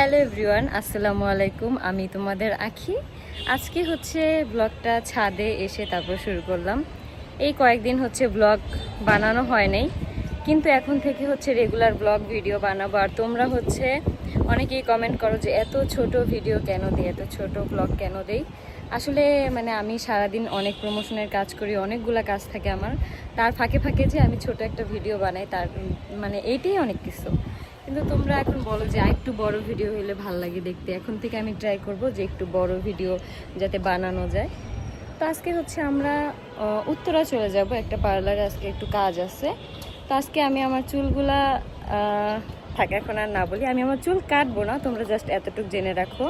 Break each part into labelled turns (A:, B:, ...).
A: Hello everyone, আসসালামু আলাইকুম। আমি তোমাদের আখি। আজকে হচ্ছে ব্লগটা ছাদে এসে তারপর শুরু করলাম। এই কয়েকদিন হচ্ছে ব্লগ বানানো হয় নাই, কিন্তু এখন থেকে হচ্ছে রেগুলার ব্লগ ভিডিও বানাবো। আর তোমরা হচ্ছে অনেকেই কমেন্ট করো যে এত ছোট ভিডিও কেন দিই, এত ছোট ব্লগ কেন দেই? আসলে মানে আমি সারাদিন অনেক প্রমোশনের কাজ করি, অনেকগুলা কাজ থাকে আমার। তার ফাঁকে ফাঁকে যে আমি ছোট একটা ভিডিও বানাই, তার মানে এইটাই অনেক কিছু। কিন্তু তোমরা এখন বলো যে একটু বড় ভিডিও হলে ভালো লাগে দেখতে। এখন থেকে আমি ট্রাই করব যে একটু বড় ভিডিও যাতে বানানো যায়। তো আজকে হচ্ছে আমরা উত্তরা চলে যাব, একটা পার্লারে আজকে একটু কাজ আছে। তো আজকে আমি আমার চুলগুলা থাকে, এখন আর না বলি, আমি আমার চুল কাটবো না, তোমরা জাস্ট এতটুকু জেনে রাখো।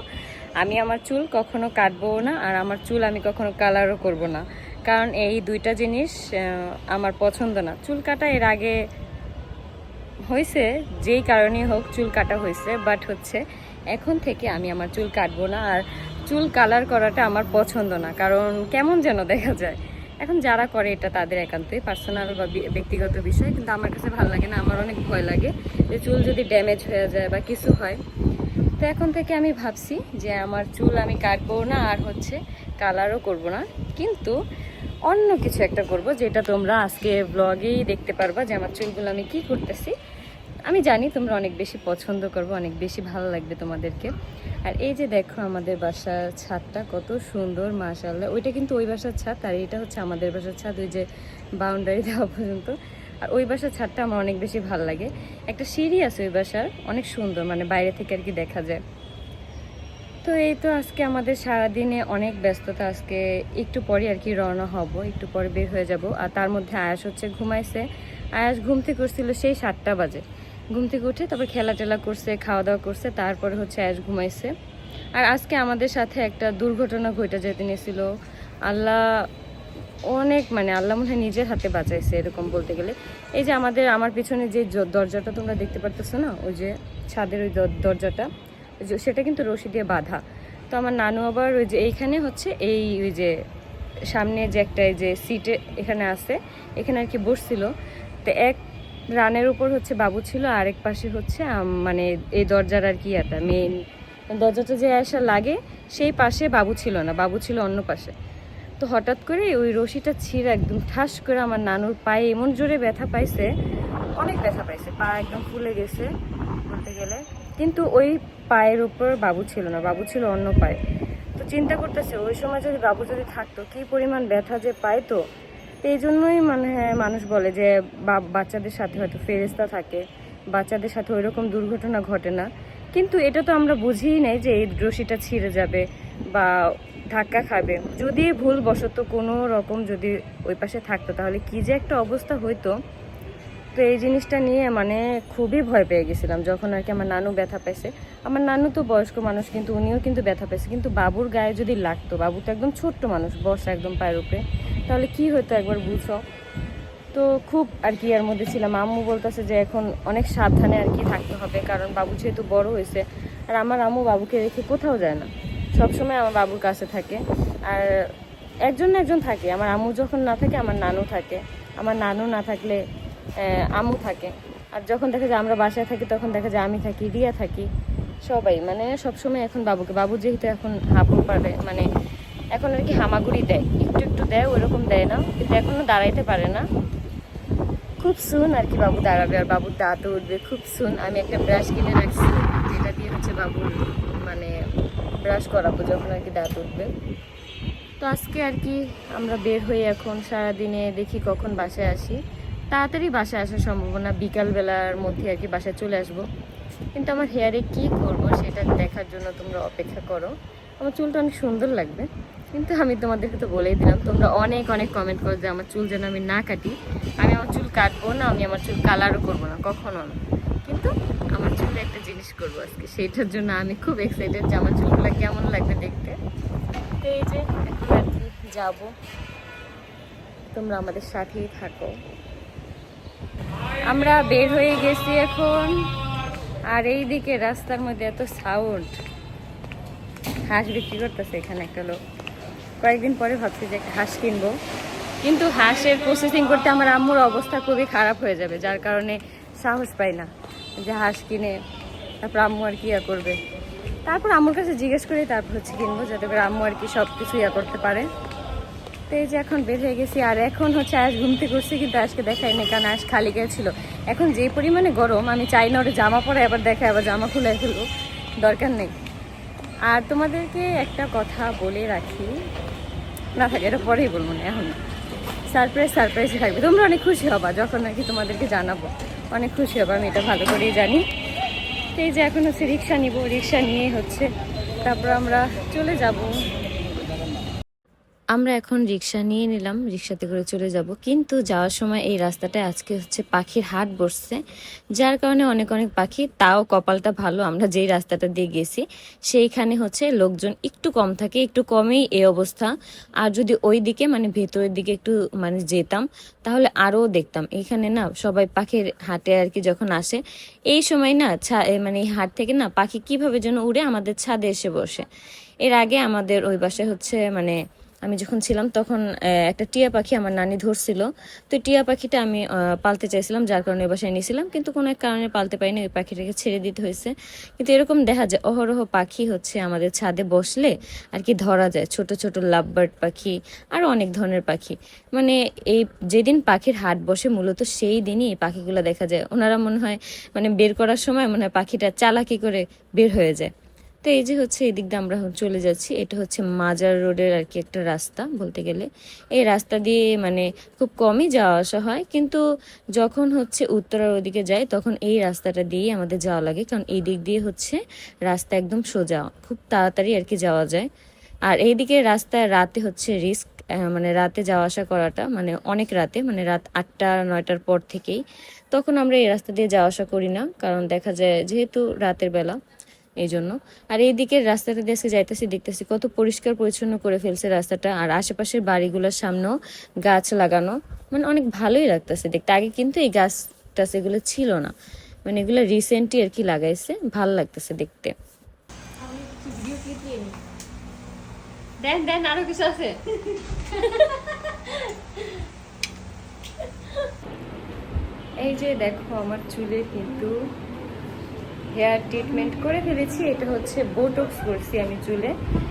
A: আমি আমার চুল কখনো কাটবো না, আর আমার চুল আমি কখনো কালারও করব না। কারণ এই দুইটা জিনিস আমার পছন্দ না। চুল কাটা এর আগে হয়েছে, যেই কারণেই হোক চুল কাটা হয়েছে বাট হচ্ছে এখন থেকে আমি আমার চুল কাটবো না আর চুল কালার করাটা আমার পছন্দ না, কারণ কেমন যেন দেখা যায়। এখন যারা করে এটা তাদের একান্তই পার্সোনাল বা ব্যক্তিগত বিষয়, কিন্তু আমার কাছে ভালো লাগে না, আমার অনেক ভয় লাগে যে চুল যদি ড্যামেজ হয়ে যায় বা কিছু হয়। তো এখন থেকে আমি ভাবছি যে আমার চুল আমি কাটবো না আর হচ্ছে কালারও করব না, কিন্তু অন্য কিছু একটা করব, যেটা তোমরা আজকে ব্লগেই দেখতে পারবা যে আমার চুলগুলো আমি কি করতেছি। আমি জানি তোমরা অনেক বেশি পছন্দ করবে, অনেক বেশি ভালো লাগবে তোমাদেরকে। আর এই যে দেখো আমাদের বাসার ছাদটা কত সুন্দর মাশাল্লাহ ওইটা কিন্তু ওই বাসার ছাদ, আর এটা হচ্ছে আমাদের বাসার ছাদ, ওই যে বাউন্ডারি দেওয়া পর্যন্ত। আর ওই বাসার ছাদটা আমার অনেক বেশি ভালো লাগে। একটা সিঁড়ি আছে ওই বাসার, অনেক সুন্দর মানে বাইরে থেকে আর কি দেখা যায়। তো এই তো আজকে আমাদের সারাদিনে অনেক ব্যস্ততা, আজকে একটু পরে আর কি রওনা হব, একটু পরে বের হয়ে যাব। আর তার মধ্যে আয়াস হচ্ছে ঘুমাইছে। আয়াস ঘুম থেকে উঠছিল সেই সাতটা বাজে। ঘুম থেকে উঠে তারপর খেলা টেলা করছে খাওয়া দাওয়া করছে, তারপরে হচ্ছে আয়াস ঘুমাইছে। আর আজকে আমাদের সাথে একটা দুর্ঘটনা ঘটে যেতে নিয়েছিল আল্লাহ অনেক মানে আল্লাহ মনে হয় নিজের হাতে বাঁচাইছে এরকম বলতে গেলে। এই যে আমাদের, আমার পিছনে যে দরজাটা তোমরা দেখতে পারতেছো না? ওই যে ছাদের ওই দর- দরজাটা। সেটা কিন্তু রশি দিয়ে বাঁধা। তো আমার নানু আবার ওই যে এইখানে হচ্ছে এই, ওই যে সামনে যে একটা যে সিটে এখানে আছে, এখানে আর কি বসছিল। তো এক রানের উপর হচ্ছে বাবু ছিল আর এক পাশে হচ্ছে মানে এই দরজার আর কি এটা মেন দরজাটা যে আসা লাগে, সেই পাশে বাবু ছিল না, বাবু ছিল অন্য পাশে। তো হঠাৎ করে ওই রশিটা ছিঁড়ে একদম ঠাস করে আমার নানুর পায়ে এমন জোরে ব্যথা পাইছে, অনেক ব্যথা পাইছে, পা একদম ফুলে গেছে বলতে গেলে। কিন্তু ওই পায়ের উপর বাবু ছিল না, বাবু ছিল অন্য পায়ে। তো চিন্তা করতেছে, ওই সময় যদি বাবু যদি থাকতো, কি পরিমাণ ব্যথা যে পায় তো এই জন্যই মানে মানুষ বলে যে বাচ্চাদের সাথে হয়তো ফেরেস্তা থাকে, বাচ্চাদের সাথে ওই রকম দুর্ঘটনা ঘটে না। কিন্তু এটা তো আমরা বুঝিই নাই যে এই রশিটা ছিঁড়ে যাবে বা ধাক্কা খাবে। যদি ভুলবশত কোনো রকম যদি ওই পাশে থাকতো, তাহলে কি যে একটা অবস্থা হইতো। তো এই জিনিসটা নিয়ে মানে খুবই ভয় পেয়ে গেছিলাম, যখন আর কি আমার নানু ব্যথা পেয়েছে আমার নানু তো বয়স্ক মানুষ, কিন্তু উনিও কিন্তু ব্যথা পেয়েছে কিন্তু বাবুর গায়ে যদি লাগতো, বাবু তো একদম ছোট্ট মানুষ, বর্ষা একদম পায়ের উপরে, তাহলে কি হতো একবার বুঝো? তো খুব আর কি এর মধ্যে ছিলাম। আম্মু বলতেছে যে এখন অনেক সাবধানে আর কি থাকতে হবে, কারণ বাবু যেহেতু বড় হয়েছে, আর আমার আম্মু বাবুকে রেখে কোথাও যায় না। সবসময় আমার বাবুর কাছে থাকে। আর একজন না একজন থাকে। আমার আম্মু যখন না থাকে, আমার নানু থাকে। আমার নানু না থাকলে আম্মু থাকে। আর যখন দেখা যায় আমরা বাসায় থাকি, তখন দেখা যায় আমি থাকি, রিয়া থাকি, সবাই। মানে সবসময় এখন বাবুকে। বাবু যেহেতু এখন হাঁপুর পারে মানে এখন আর কি হামাগুড়ি দেয়। একটু একটু দেয়, ওরকম দেয় না। কিন্তু এখনও দাঁড়াইতে পারে না। খুব সুন আর কি বাবু দাঁড়াবে। আর বাবুর দাঁত উঠবে খুব সুন। আমি একটা ব্রাশ কিনে রাখছি, যেটা দিয়ে হচ্ছে বাবুর মানে ব্রাশ করাবো যখন আর কি দাঁত উঠবে। তো আজকে আর কি আমরা বের হই এখন। সারাদিনে দেখি কখন বাসায় আসি। তাড়াতাড়ি বাসায় আসার সম্ভাবনা বিকালবেলার মধ্যে আর কি বাসায় চলে আসব। কিন্তু আমার হেয়ারে কি করব সেটা দেখার জন্য তোমরা অপেক্ষা করো। আমার চুলটা অনেক সুন্দর লাগবে। কিন্তু আমি তোমাদেরকে তো বলেই দিলাম, তোমরা অনেক অনেক কমেন্ট করো যে আমার চুল যেন আমি না কাটি। আমি আমার চুল কাটবো না, আমি আমার চুল কালারও করব না, কখনো না। কিন্তু আমার চুলে একটা জিনিস করব আজকে, সেইটার জন্য আমি খুব এক্সাইটেড যে আমার চুলগুলো কেমন লাগবে দেখতে। তো এই যে, এখন আর কি যাব। তোমরা আমাদের সাথেই থাকো। আমরা বের হয়ে গেছি এখন। আর এই দিকে রাস্তার মধ্যে এত সাউন্ড হাঁস বিক্রি করতেছে এখানে একটা লোক। কয়েকদিন পরে ভাবছি যে একটা হাঁস কিনবো। কিন্তু হাঁসের প্রসেসিং করতে আমার আম্মুর অবস্থা খুবই খারাপ হয়ে যাবে, যার কারণে সাহস পাই না যে হাঁস কিনে তারপর আম্মু আর কি ইয়া করবে। তারপর আম্মুর কাছে জিজ্ঞেস করি, তারপর হচ্ছে কিনবো, যাতে করে আম্মু আর কি সব কিছু ইয়া করতে পারে। তো যে এখন বের হয়ে গেছি, আর এখন হচ্ছে আজ ঘুমতে করছি কিন্তু আজকে দেখাই দেখাইনি কারণ আজ খালি গায়ে ছিল। এখন যে পরিমাণে গরম, আমি চাই না ওটা জামা পরে আবার দেখাই আবার জামা খুলে ফেলব দরকার নেই। আর তোমাদেরকে একটা কথা বলে রাখি। না থাকে, এটা পরেই বলব না, এখন সারপ্রাইজ সারপ্রাইজ থাকবে। তোমরা অনেক খুশি হবা যখন আর কি তোমাদেরকে জানাব। অনেক খুশি হবা, আমি এটা ভালো করেই জানি। এই যে এখন হচ্ছে রিক্সা নিব, রিক্সা নিয়ে হচ্ছে, তারপর আমরা চলে যাব। আমরা এখন রিক্সা নিয়ে নিলাম, রিক্সাতে করে চলে যাব। কিন্তু যাওয়ার সময় এই রাস্তাটায় আজকে হচ্ছে পাখির হাট বসছে, যার কারণে অনেক অনেক পাখি, তাও কপালটা ভালো, আমরা যেই রাস্তাটা দিয়ে গেছি, সেইখানে হচ্ছে লোকজন একটু কম থাকে, একটু কমেই এই অবস্থা। আর যদি ওই দিকে মানে ভেতরের দিকে একটু মানে যেতাম, তাহলে আরও দেখতাম। এখানে না সবাই পাখির হাটে আর কি যখন আসে, এই সময় না মানে হাট থেকে না পাখি কীভাবে যেন উড়ে আমাদের ছাদে এসে বসে। এর আগে আমাদের ওই পাশে হচ্ছে মানে আমি যখন ছিলাম তখন একটা টিয়া পাখি আমার নানি ধরছিল। তো টিয়া পাখিটা আমি পালতে চাইছিলাম, যার কারণে বাসায় নিয়েছিলাম কিন্তু কোনো এক কারণে পালতে পারিনি, ওই পাখিটাকে ছেড়ে দিতে হয়েছে। কিন্তু এরকম দেখা যায়, অহরহ পাখি হচ্ছে আমাদের ছাদে বসলে আর কি ধরা যায়। ছোট ছোট লাভবার্ড পাখি আরও অনেক ধরনের পাখি। মানে এই যেদিন পাখির হাট বসে, মূলত সেই দিনই এই পাখিগুলো দেখা যায়। ওনারা মনে হয় মানে বের করার সময় মনে হয় পাখিটা চালাকি করে বের হয়ে যায়। তো এই যে হচ্ছে এদিক দিয়ে আমরা চলে যাচ্ছি, এটা হচ্ছে মাজার রোডের আর কি একটা রাস্তা বলতে গেলে। এই রাস্তা দিয়ে মানে খুব কমই যাওয়া আসা হয়, কিন্তু যখন হচ্ছে উত্তরার ওদিকে যাই তখন এই রাস্তাটা দিয়েই আমাদের যাওয়া লাগে, কারণ এই দিক দিয়ে হচ্ছে রাস্তা একদম সোজা, খুব তাড়াতাড়ি আর কি যাওয়া যায়। আর এইদিকে রাস্তায় রাতে হচ্ছে রিস্ক মানে রাতে যাওয়া আসা করাটা মানে অনেক রাতে মানে রাত আটটা, নয়টার পর থেকেই। তখন আমরা এই রাস্তা দিয়ে যাওয়া আসা করি না, কারণ দেখা যায় যেহেতু রাতের বেলা এই জন্য আর এই দিকের রাস্তাটা আজকে যাইতেছি দেখতেছি কত পরিষ্কার পরিচ্ছন্ন করে ফেলছে রাস্তাটা। আর আশেপাশের বাড়িগুলোর সামনেও গাছ লাগানো। মানে অনেক ভালোই লাগতেছে দেখতে। আগে কিন্তু এই গাছ টাছ এগুলো ছিল না। মানে এগুলো রিসেন্টলি আর কি লাগাইছে। ভালো লাগতেছে দেখতে। দেন দেন আরও কিছু আছে। এই যে দেখো আমার চুলে কিন্তু হেয়ার ট্রিটমেন্ট করে ফেলেছি, এটা হচ্ছে বোটক্স করছি আমি চুলে।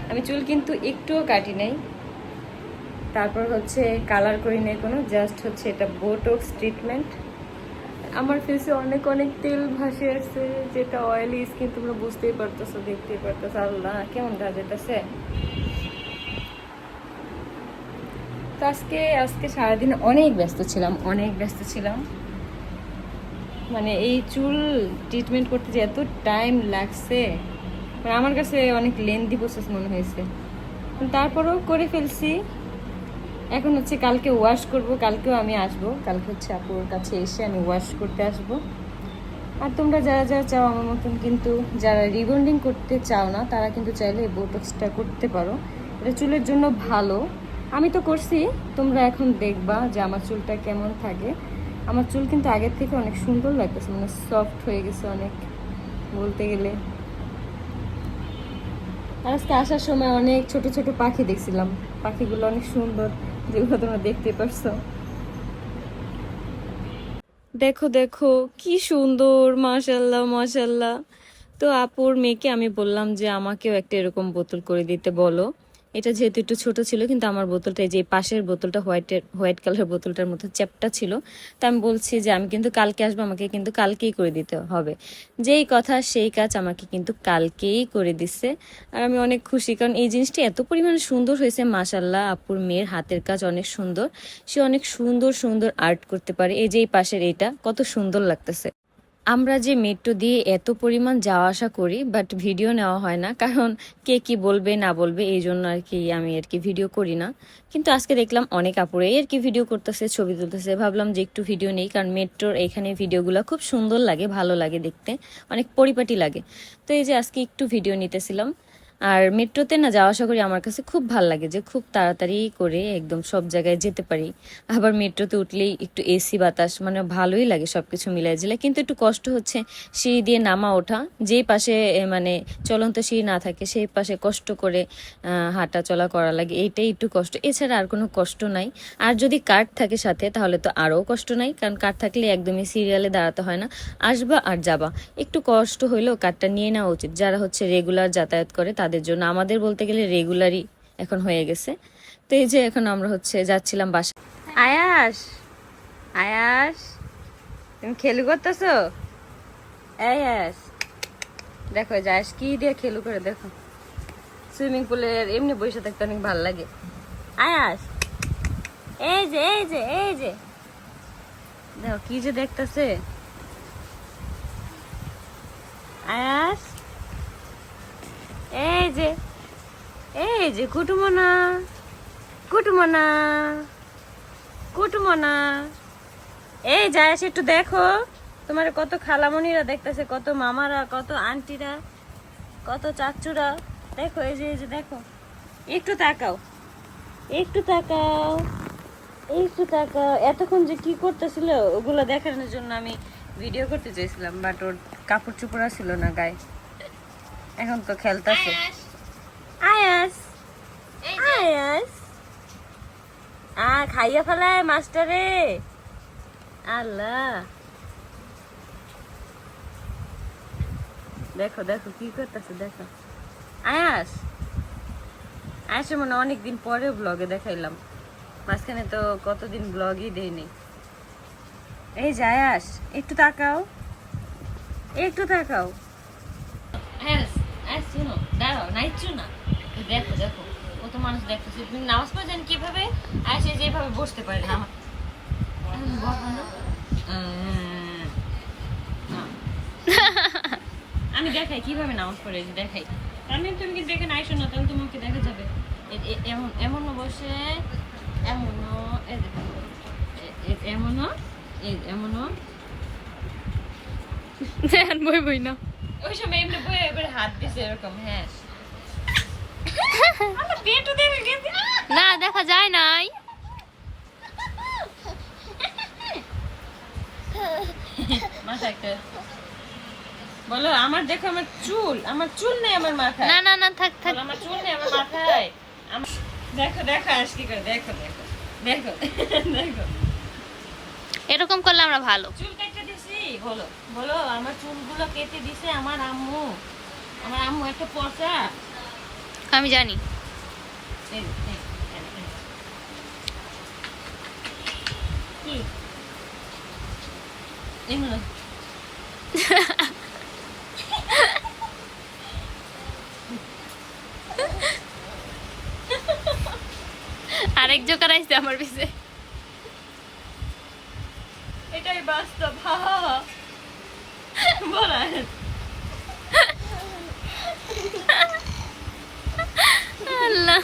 A: আমি চুল কিন্তু একটুও কাটি নাই। তারপর হচ্ছে কালার করি নাই কোনো, জাস্ট হচ্ছে এটা বোটক্স ট্রিটমেন্ট। আমার ফেসে অনেক অনেক তেল ভাসে আছে, যেটা অয়েলি স্কিন তোমরা বুঝতেই পারতেছো, দেখতেই পারতেছো। আল্লাহ, কেমন যেতেছে। তো আজকে আজকে সারাদিন অনেক ব্যস্ত ছিলাম, অনেক ব্যস্ত ছিলাম। মানে এই চুল ট্রিটমেন্ট করতে যে এত টাইম লাগছে মানে আমার কাছে অনেক লেন্দি প্রসেস মনে হয়েছে। তারপরেও করে ফেলছি। এখন হচ্ছে কালকে ওয়াশ করব, কালকেও আমি আসব। কালকে হচ্ছে আপুর কাছে এসে আমি ওয়াশ করতে আসব। আর তোমরা যারা যারা চাও আমার মতন কিন্তু যারা রিবন্ডিং করতে চাও না, তারা কিন্তু চাইলে এই বোটক্সটা করতে পারো। এটা চুলের জন্য ভালো। আমি তো করছি, তোমরা এখন দেখবা যে আমার চুলটা কেমন থাকে। আমার চুল কিন্তু আগের থেকে অনেক সুন্দর লাগতেছে মানে সফট হয়ে গেছে অনেক, বলতে গেলে। আর আজকে আসার সময় অনেক ছোট ছোট পাখি দেখছিলাম। পাখিগুলো অনেক সুন্দর, যেগুলো তোমরা দেখতে পারছ। দেখো দেখো, কি সুন্দর মাশাল্লাহ মাশাল্লাহ তো আপুর মেয়েকে আমি বললাম যে, আমাকেও একটা এরকম বোতল করে দিতে বলো। এটা যেহেতু একটু ছোট ছিল, কিন্তু আমার বোতলটা এই যে পাশের বোতলটা হোয়াইটের হোয়াইট কালার বোতলটার মতো চ্যাপটা ছিল। তা আমি বলছি যে আমি কিন্তু কালকে আসব, আমাকে কিন্তু কালকেই করে দিতে হবে। যেই কথা, সেই কাজ আমাকে কিন্তু কালকেই করে দিচ্ছে আর আমি অনেক খুশি, কারণ এই জিনিসটি এত পরিমাণে সুন্দর হয়েছে। মাসাল্লাহ আপুর মেয়ের হাতের কাজ অনেক সুন্দর। সে অনেক সুন্দর সুন্দর আর্ট করতে পারে। এই যে এই পাশের এইটা, কত সুন্দর লাগতেছে। আমরা যে মেট্রো দিয়ে এত পরিমাণ যাওয়া আসা করি বাট ভিডিও নেওয়া হয় না। কারণ কে কি বলবে, না বলবে, এই জন্য আর কি আমি আর কি ভিডিও করি না। কিন্তু আজকে দেখলাম অনেক আপুরে আর কি ভিডিও করতেছে, ছবি তুলতেছে। ভাবলাম যে একটু ভিডিও নেই, কারণ মেট্রোর এখানে ভিডিওগুলো খুব সুন্দর লাগে, ভালো লাগে দেখতে। অনেক পরিপাটি লাগে। তো এই যে আজকে একটু ভিডিও নিতেছিলাম। আর মেট্রোতে না যাওয়া আসা করি আমার কাছে খুব ভালো লাগে যে খুব তাড়াতাড়ি করে একদম সব জায়গায় যেতে পারি। আবার মেট্রোতে উঠলেই একটু এসি বাতাস মানে ভালোই লাগে সব কিছু মিলাই জিলে কিন্তু একটু কষ্ট হচ্ছে সিঁড়ি দিয়ে নামা ওঠা, যেই পাশে মানে চলন্ত সিঁড়ি না থাকে, সেই পাশে কষ্ট করে হাঁটা চলা করা লাগে, এইটাই একটু কষ্ট। এছাড়া আর কোনো কষ্ট নাই। আর যদি কার্ড থাকে সাথে, তাহলে তো আরও কষ্ট নাই, কারণ কার্ড থাকলে একদমই সিরিয়ালে দাঁড়াতে হয় না। আসবা আর যাবা। একটু কষ্ট হইলেও কার্ডটা নিয়ে নেওয়া উচিত। যারা হচ্ছে রেগুলার যাতায়াত করে, তাদের জন্য। আমাদের বলতে গেলে রেগুলারই এখন হয়ে গেছে। তো এই যে এখন আমরা হচ্ছে যাচ্ছিলাম বাসা আয়াস! আয়াস! তুমি খেলু করতেছো? আয়াস! দেখো যাস কি দিয়ে খেলু করে, দেখো। সুইমিং পুলের এমনি বসে থাকতে অনেক ভালো লাগে। আয়াস! এই যে এই যে এই যে। দেখো কি যে দেখতেছে। আয়াস! এই যে এই যে কুটুমনা কুটুমনা কুটুমনা। এই যাস একটু দেখো, তোমার কত খালামণিরা দেখতেছে, কত মামারা, কত আন্টিরা, কত চাচুরা। দেখো, এই যে এই যে, দেখো। একটু তাকাও একটু তাকাও একটু তাকাও। এতক্ষণ যে কি করতেছিল, ওগুলো দেখানোর জন্য আমি ভিডিও করতে চাইছিলাম বাট ওর কাপড় চোপড়া ছিল না গায়ে। এখন তো খেলতেছে। আয়াস। আয়াস। আ খাইয়া ফেলায় মাস্টারে। আল্লাহ। দেখো দেখো কি করতেছে দেখো। আয়াস। আয়াসে মনে হয় অনেকদিন পরে ব্লগে দেখাইলাম। মাঝখানে তো কতদিন ব্লগই দেয়নি এই যে আয়াস একটু তাকাও। একটু তাকাও। আয়াস আয়াস শুনো দাঁড়াও নাইছো না? দেখো দেখো কত মানুষ দেখতেছে তুমি নামাজ পড়ে জানি কীভাবে আয়াসে যেভাবে বসতে পারে। না বসো না। না। আমি দেখাই কীভাবে নামাজ পড়ে যে দেখাই। আমি তুমি কি দেখে নাই শোনো তাহলে তোমাকে দেখা যাবে। এমন এমনও বসে এমনও দেখো, এমনও এমনও।
B: বই বই না
A: ওই সময় এমনি বয়ে এবারে হাত দিছে এরকম হ্যাঁ।
B: না দেখা যায় নাই।
A: বলো আমার দেখো আমার চুল আমার চুল নেই আমার মাথায়।
B: না না না থাক থাক।
A: আমার চুল নেই আমার মাথায়। দেখো দেখো আজ কি করে দেখো দেখো দেখো দেখো।
B: এরকম করলে আমরা ভালো।
A: চুল কেটে দিছি বলো বলো আমার চুলগুলো কেটে দিছে আমার আম্মু। আমার আম্মু একটা পচা।
B: আমি জানি।
A: কি? এগুলো।
B: আরেক জোকার আইছে আমার পিছে।
A: এটাই বাস্তব হা হা হা বলা
B: আল্লাহ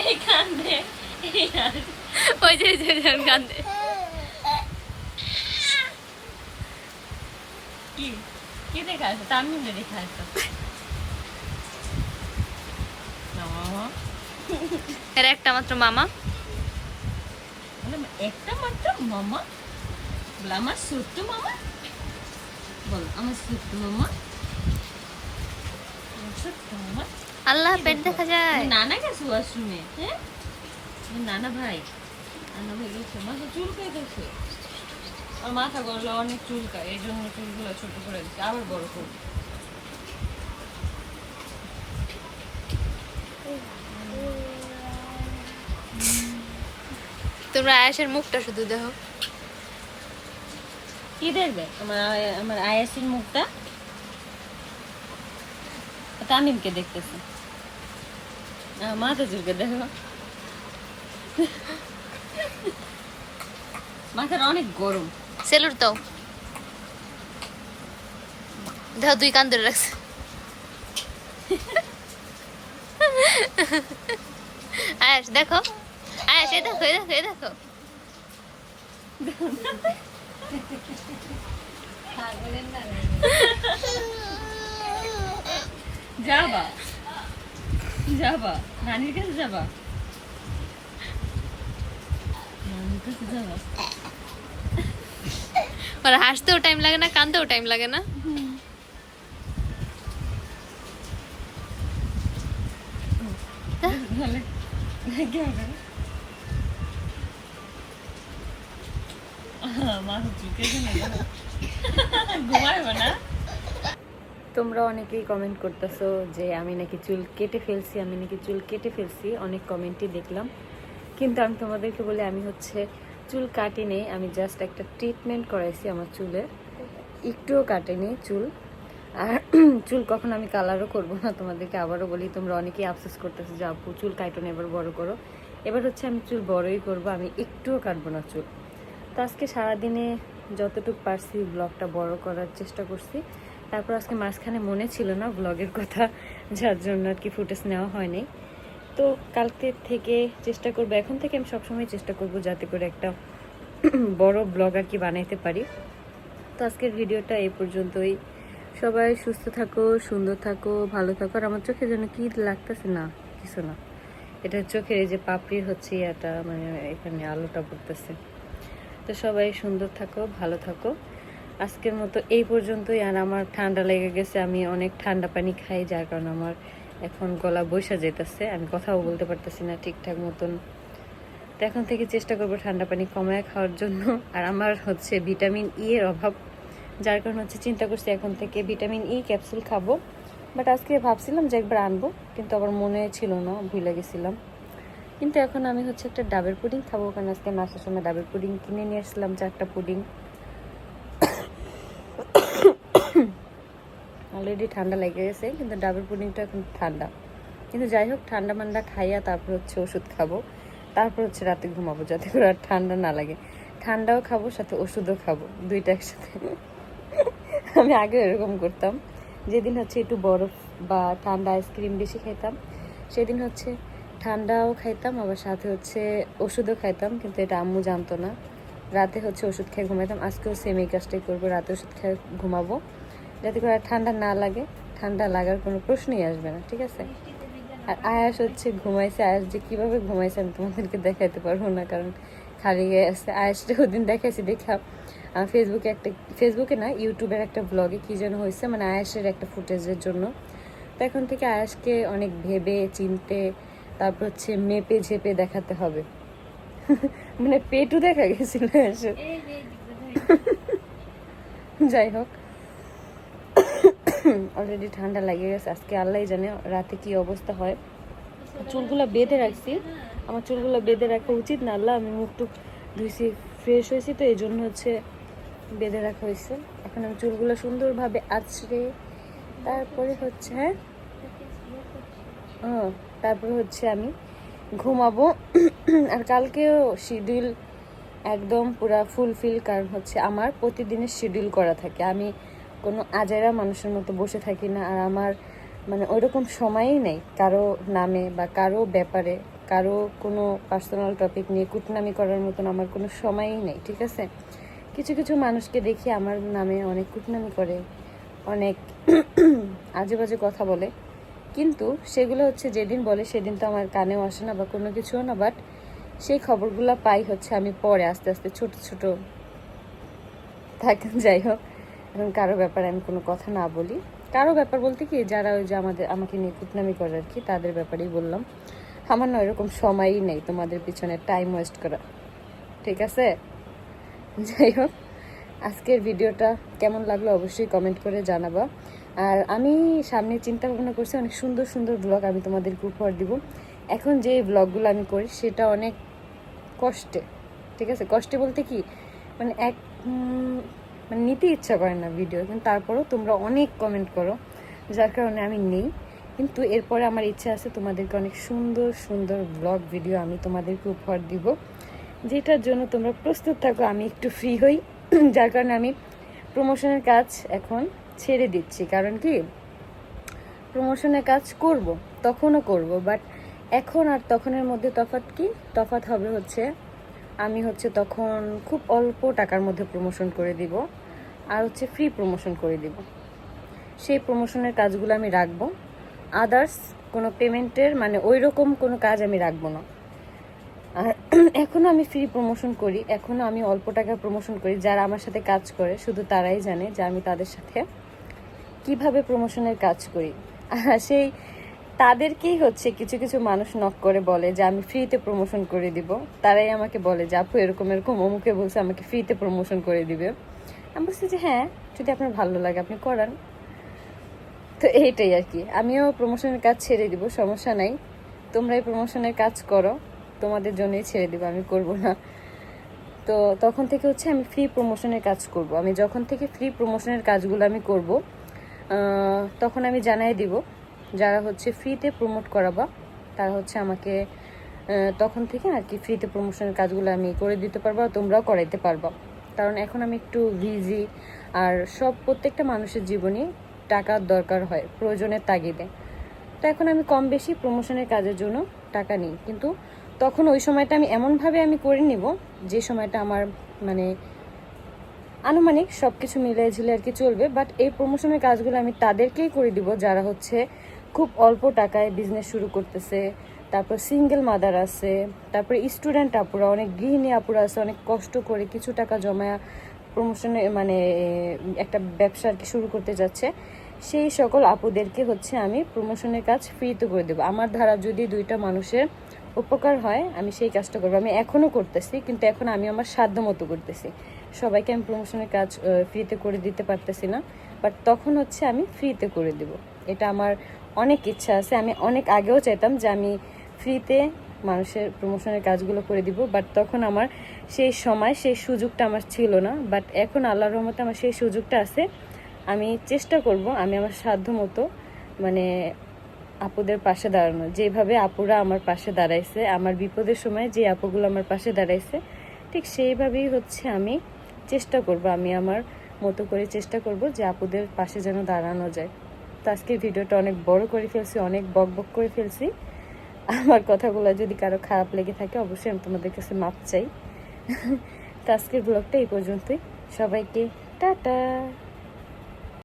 A: এই কান্দে এই আর
B: ওই যে যে যে কান্দে
A: কি কি দেখা আছে তামিলে দেখা আছে না মামা
B: এর একটা মাত্র মামা।
A: একটা মাত্র মামা? বলে আমার ছোট্ট মামা? বল আমার ছোট্ট মামা?
B: আল্লাহ পেট দেখা যায়।
A: নানা গেছে ওয়াশরুমে হ্যাঁ? নানা ভাই নানা ভাই গেছে মাথা চুলকাই গেছে আর মাথা গড়লে অনেক চুলকায় এই জন্য চুলগুলো ছোট করে দিচ্ছে আবার বড় করবে।
B: তোমরা আয়াসের মুখটা শুধু দেখো।
A: কি দেখবে? আমার আমার আয়াসির মুখটা? তামিমকে দেখতেছে। মাথা চুলকে দেখো। মাথাটা অনেক গরম।
B: সেলুর তো দেখো দুই কান ধরে রাখছে। আয়াস দেখো। এ দেখো এ দেখো এ দেখো।
A: যাবা? যাবা? নানির কাছে যাবা? নানির কাছে যাবা?
B: আর হাসতেও টাইম লাগে না কানতেও টাইম লাগে না।
A: তাহলে তোমরা অনেকেই কমেন্ট করতেছো যে আমি নাকি চুল কেটে ফেলছি, আমি নাকি চুল কেটে ফেলছি। অনেক কমেন্টই দেখলাম। কিন্তু আমি তোমাদেরকে বলে, আমি হচ্ছে চুল কাটিনি, আমি জাস্ট একটা ট্রিটমেন্ট করাইছি আমার চুলে। একটুও কাটেনি চুল। আর চুল কখন আমি কালারও করব না, তোমাদেরকে আবারও বলি। তোমরা অনেকেই আফসোস করতেছো যে, আপু, চুল কাটো না, এবার বড় করো। এবার হচ্ছে আমি চুল বড়ই করব, আমি একটুও কাটবো না চুল। তো আজকে সারাদিনে যতটুকু পারছি ব্লগটা বড় করার চেষ্টা করছি। তারপর আজকে মাঝখানে মনে ছিল না ব্লগের কথা, যার জন্য আর কি ফুটেজ নেওয়া হয়নি। তো কালকে থেকে চেষ্টা করব, এখন থেকে আমি সবসময় চেষ্টা করব যাতে করে একটা বড় ব্লগ আর কি বানাইতে পারি। তো আজকের ভিডিওটা এই পর্যন্তই। সবাই সুস্থ থাকো, সুন্দর থাকো, ভালো থাকো। আর আমার চোখে যেন কি লাগতেছে না, কিছু না। এটা চোখের এই যে পাপড়ির হচ্ছে এটা মানে এখানে আলোটা পড়তেছে। তো সবাই সুন্দর থাকো, ভালো থাকো। আজকের মতো এই পর্যন্তই, আর আমার ঠান্ডা লেগে গেছে, আমি অনেক ঠান্ডা পানি খাই, যার কারণে আমার এখন গলা বৈশা যেতেছে আমি কথাও বলতে পারতেছি না ঠিকঠাক মতন। তো এখন থেকে চেষ্টা করব ঠান্ডা পানি কমায় খাওয়ার জন্য, আর আমার হচ্ছে ভিটামিন ই এর অভাব, যার কারণে হচ্ছে চিন্তা করছি এখন থেকে ভিটামিন ই ক্যাপসুল খাব। বাট আজকে ভাবছিলাম যে একবার আনব, কিন্তু আবার মনে ছিল না, ভুলে গেছিলাম। কিন্তু এখন আমি হচ্ছে একটা ডাবের পুডিং খাব, কারণ আজকে আমি আসার সময় ডাবের পুডিং কিনে নিয়ে আসলাম চারটা পুডিং। অলরেডি ঠান্ডা লেগে গেছে, কিন্তু ডাবের পুডিংটা এখন ঠান্ডা। কিন্তু যাই হোক, ঠান্ডা মান্ডা খাইয়া তারপর হচ্ছে ওষুধ খাব। তারপর হচ্ছে রাতে ঘুমাবো, যাতে করে আর ঠান্ডা না লাগে। ঠান্ডাও খাব, সাথে ওষুধও খাব, দুইটা একসাথে। আমি আগে এরকম করতাম। যেদিন হচ্ছে একটু বরফ বা ঠান্ডা আইসক্রিম বেশি খেতাম সেদিন হচ্ছে ঠান্ডাও খাইতাম, আবার সাথে হচ্ছে ওষুধও খাইতাম, কিন্তু এটা আম্মু জানতো না। রাতে হচ্ছে ওষুধ খেয়ে ঘুমাইতাম, আজকেও সেম এই কাজটাই করব, রাতে ওষুধ খেয়ে ঘুমাবো। যাতে করে ঠান্ডা না লাগে, ঠান্ডা লাগার কোনো প্রশ্নই আসবে না, ঠিক আছে? আর আয়াস হচ্ছে ঘুমাইছে, আয়াস যে কীভাবে ঘুমাইছে আমি তোমাদেরকে দেখাইতে পারব না, কারণ খালি গিয়ে আসছে আয়াসটা ওদিন দেখাইছি, দেখা ফেসবুকে একটা ফেসবুকে না ইউটিউবের একটা ব্লগে কী যেন হয়েছে মানে আয়াসের একটা ফুটেজের জন্য। তো এখন থেকে আয়াসকে অনেক ভেবে, চিনতে তারপর হচ্ছে মেপে ঝেপে দেখাতে হবে। মানে পেটু দেখা গেছিল যাই হোক। অলরেডি ঠান্ডা লাগে গেছে। আজকে আল্লাহ জানে রাতে কি অবস্থা হয়। চুলগুলো বেঁধে রাখছি। আমার চুলগুলো বেঁধে রাখা উচিত না। আল্লাহ আমি মুখটুক ধুইছি ফ্রেশ হয়েছি তো এই জন্য হচ্ছে বেঁধে রাখা হয়েছে। এখন আমি চুলগুলো সুন্দরভাবে আছড়ে তারপরে হচ্ছে হ্যাঁ? তারপরে হচ্ছে আমি ঘুমাবো। আর কালকেও শিডিউল একদম পুরা ফুলফিল কারণ হচ্ছে আমার প্রতিদিনের শিডিউল করা থাকে। আমি কোনো আজারা মানুষের মতো বসে থাকি না আর আমার মানে ওইরকম সময়ই নেই কারও নামে বা কারও ব্যাপারে, কারও কোনো পার্সোনাল টপিক নিয়ে কুটনামি করার মতন আমার কোনো সময়ই নেই, ঠিক আছে? কিছু কিছু মানুষকে দেখি আমার নামে অনেক কুটনামি করে, অনেক আজে বাজে কথা বলে। কিন্তু সেগুলো হচ্ছে যেদিন বলে সেদিন তো আমার কানেও আসে না বা কোনো কিছুও না বাট সেই খবরগুলো পাই হচ্ছে আমি পরে আস্তে আস্তে ছোট ছোট থাকেন যাই হোক। এখন কারও ব্যাপারে আমি কোনো কথা না বলি। কারও ব্যাপার বলতে কি, যারা ওই যে আমাদের, আমাকে নিয়ে কুটনামি করে আর কি, তাদের ব্যাপারেই বললাম। আমার না এরকম সময়ই নেই, তোমাদের পিছনে টাইম ওয়েস্ট করা। ঠিক আছে? যাই হোক, আজকের ভিডিওটা কেমন লাগল অবশ্যই কমেন্ট করে জানাবা। আর আমি সামনে চিন্তা ভাবনা করছি, অনেক সুন্দর সুন্দর ব্লগ আমি তোমাদেরকে উপহার দিব। এখন যে ব্লগগুলো আমি করি, সেটা অনেক কষ্টে, ঠিক আছে? কষ্টে বলতে কি মানে এক মানে নিতে ইচ্ছা করে না ভিডিও কিন্তু তারপরেও তোমরা অনেক কমেন্ট করো, যার কারণে আমি নেই। কিন্তু এরপরে আমার ইচ্ছা আছে তোমাদেরকে অনেক সুন্দর সুন্দর ব্লগ ভিডিও আমি তোমাদেরকে উপহার দিব, যেটার জন্য তোমরা প্রস্তুত থাকো, আমি একটু ফ্রি হই। যার কারণে আমি প্রমোশনের কাজ এখন ছেড়ে দিচ্ছি। কারণ কি? প্রমোশনের কাজ করব, তখনও করব। বাট এখন আর তখনের মধ্যে তফাৎ কি? তফাৎ হবে হচ্ছে, আমি হচ্ছে তখন খুব অল্প টাকার মধ্যে প্রমোশন করে দিব, আর হচ্ছে ফ্রি প্রমোশন করে দিব। সেই প্রমোশনের কাজগুলো আমি রাখব। আদার্স কোনো পেমেন্টের মানে ওই রকম কোনো কাজ আমি রাখব না। আর এখনও আমি ফ্রি প্রমোশন করি এখনও আমি অল্প টাকার প্রমোশন করি, যারা আমার সাথে কাজ করে, শুধু তারাই জানে যে আমি তাদের সাথে কীভাবে প্রমোশনের কাজ করি? সেই তাদেরকেই হচ্ছে কিছু কিছু মানুষ নক করে বলে যে, আমি ফ্রিতে প্রমোশন করে দিব। তারাই আমাকে বলে যে, আপু, এরকম এরকম। অমুকে বলছে, আমাকে ফ্রিতে প্রমোশন করে দিবে। আমি বলছি যে হ্যাঁ যদি আপনার ভালো লাগে, আপনি করান। তো এইটাই আর কি। আমিও প্রমোশনের কাজ ছেড়ে দিব, সমস্যা নাই। তোমরাই প্রমোশনের কাজ করো, তোমাদের জন্যই ছেড়ে দিব, আমি করব না। তো তখন থেকে হচ্ছে আমি ফ্রি প্রমোশনের কাজ করব। আমি যখন থেকে ফ্রি প্রমোশনের কাজগুলো আমি করব তখন আমি জানাই দিব যারা হচ্ছে ফ্রিতে প্রমোট করাবা, তারা হচ্ছে আমাকে তখন থেকে আর কি ফ্রিতে প্রমোশনের কাজগুলো আমি করে দিতে পারব, তোমরাও করাইতে পারবা। কারণ এখন আমি একটু বিজি আর সব প্রত্যেকটা মানুষের জীবনে টাকার দরকার হয়, প্রয়োজনের তাগিদে। তো এখন আমি কম বেশি প্রমোশনের কাজের জন্য টাকা নিই, কিন্তু তখন ওই সময়টা আমি এমনভাবে আমি করে নিব যে সময়টা আমার মানে আনুমানিক সব কিছু মিলে ঝিলে আর কি চলবে বাট এই প্রমোশনের কাজগুলো আমি তাদেরকেই করে দিব যারা হচ্ছে খুব অল্প টাকায় বিজনেস শুরু করতেছে। তারপর সিঙ্গেল মাদার আছে, তারপরে স্টুডেন্ট আপুরা, অনেক গৃহিণী আপুরা আছে, অনেক কষ্ট করে কিছু টাকা জমায়া প্রমোশনে মানে একটা ব্যবসা আর কি শুরু করতে যাচ্ছে। সেই সকল আপুদেরকে হচ্ছে আমি প্রমোশনের কাজ ফ্রিতে করে দেবো। আমার ধারা যদি দুইটা মানুষের উপকার হয়, আমি সেই কাজটা করব। আমি এখনও করতেছি, কিন্তু এখন আমি আমার সাধ্য মতো করতেছি। সবাইকে আমি প্রমোশনের কাজ ফ্রিতে করে দিতে পারতেছি না বাট তখন হচ্ছে আমি ফ্রিতে করে দেব। এটা আমার অনেক ইচ্ছা আছে। আমি অনেক আগেও চাইতাম যে আমি ফ্রিতে মানুষের প্রমোশনের কাজগুলো করে দিব বাট তখন আমার সেই সময়, সেই সুযোগটা আমার ছিল না। বাট এখন আল্লাহর রহমতে আমার সেই সুযোগটা আছে। আমি চেষ্টা করব, আমি আমার সাধ্য মতো মানে আপুদের পাশে দাঁড়ানো যেভাবে আপুরা আমার পাশে দাঁড়াইছে, আমার বিপদের সময় যে আপুগুলো আমার পাশে দাঁড়াইছে, ঠিক সেইভাবেই হচ্ছে আমি চেষ্টা করব, আমি আমার মতো করে চেষ্টা করব যে আপুদের পাশে যেন দাঁড়ানো যায়। তো আজকের ভিডিওটা অনেক বড় করে ফেলছি, অনেক বক বক করে ফেলছি। আমার কথাগুলো যদি কারও খারাপ লেগে থাকে, অবশ্যই আমি তোমাদের কাছে মাপ চাই। তো আজকের ব্লগটা এই পর্যন্তই। সবাইকে টাটা!